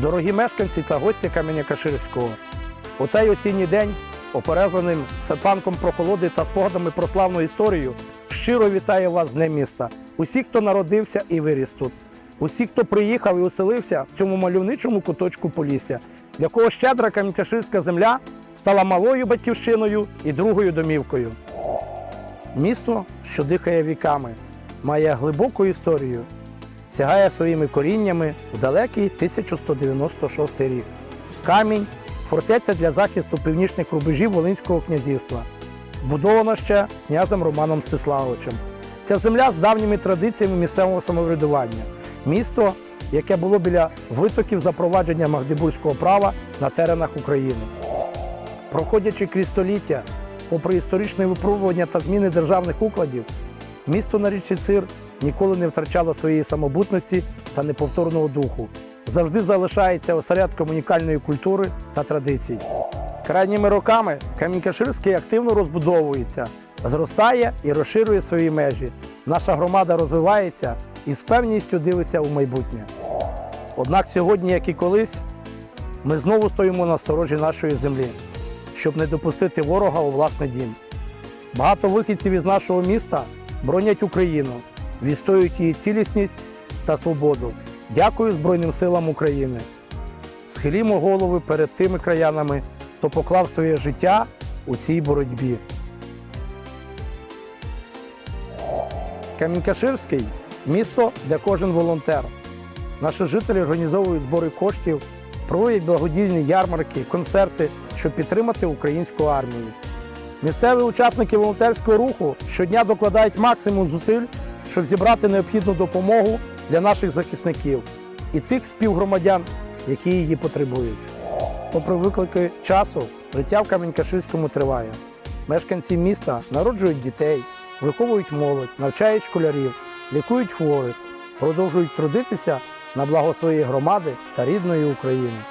Дорогі мешканці та гості Каменя-Каширського, у цей осінній день, оперезаним сетанком прохолоди та спогадами про славну історію, щиро вітаю вас з Днем міста. Усі, хто народився і виріс тут, усі, хто приїхав і оселився в цьому мальовничому куточку Полісся, для кого щедра Кам'янкаширська земля стала малою батьківщиною і другою домівкою. Місто, що дихає віками, має глибоку історію, сягає своїми коріннями в далекий 1196 рік. Камінь фортеця для захисту північних рубежів Волинського князівства, збудована ще князем Романом Стиславовичем. Ця земля з давніми традиціями місцевого самоврядування, місто, яке було біля витоків запровадження магдебурзького права на теренах України. Проходячи крізь століття, попри історичне випробування та зміни державних укладів, місто на річці Цир ніколи не втрачало своєї самобутності та неповторного духу. Завжди залишається осередком унікальної культури та традицій. Крайніми роками Камінь-Каширський активно розбудовується, зростає і розширює свої межі. Наша громада розвивається і з певністю дивиться у майбутнє. Однак сьогодні, як і колись, ми знову стоїмо на сторожі нашої землі, щоб не допустити ворога у власний дім. Багато вихідців із нашого міста бронять Україну, відстоюють її цілісність та свободу. Дякую Збройним силам України. Схилімо голови перед тими краянами, хто поклав своє життя у цій боротьбі. Камінькаширський місто, де кожен волонтер. Наші жителі організовують збори коштів, проводять благодійні ярмарки, концерти, щоб підтримати українську армію. Місцеві учасники волонтерського руху щодня докладають максимум зусиль, щоб зібрати необхідну допомогу для наших захисників і тих співгромадян, які її потребують. Попри виклики часу, життя в Камінь-Каширському триває. Мешканці міста народжують дітей, виховують молодь, навчають школярів, лікують хворих, продовжують трудитися на благо своєї громади та рідної України.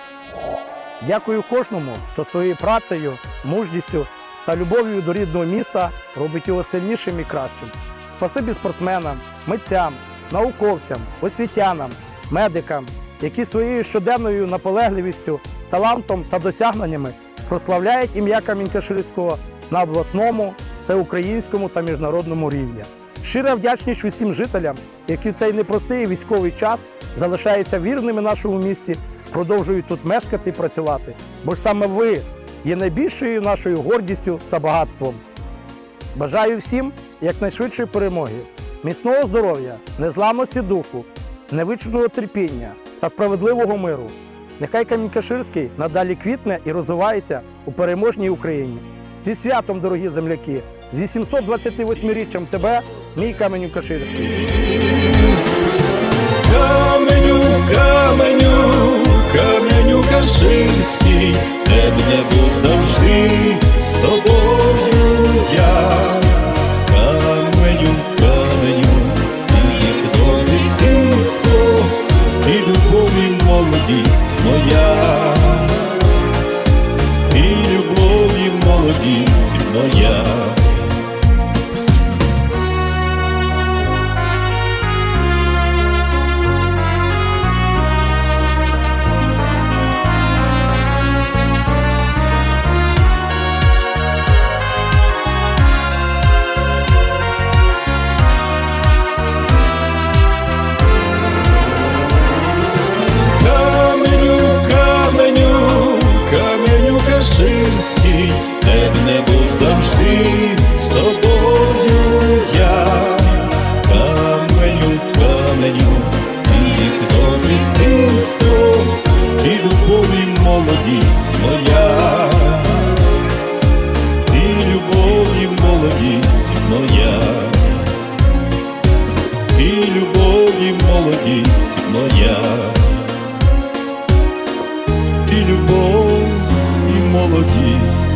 Дякую кожному, хто своєю працею, мужністю та любов'ю до рідного міста робить його сильнішим і кращим. Спасибі спортсменам, митцям, науковцям, освітянам, медикам, які своєю щоденною наполегливістю, талантом та досягненнями прославляють ім'я Камінь-Каширського на обласному, всеукраїнському та міжнародному рівні. Щира вдячність усім жителям, які в цей непростий військовий час залишаються вірними нашому місті, продовжують тут мешкати і працювати. Бо ж саме ви є найбільшою нашою гордістю та багатством. Бажаю всім якнайшвидшої перемоги, міцного здоров'я, незламності духу, невичного терпіння та справедливого миру. Нехай Камінь-Каширський надалі квітне і розвивається у переможній Україні. Зі святом, дорогі земляки, з 828-річчям тебе, мій Каменю Каширський. Каменю, каменю, каменю каширський, де б не був завжди любов, і молодість моя. І любові молодість моя. Молодість моя. І любов, і молодість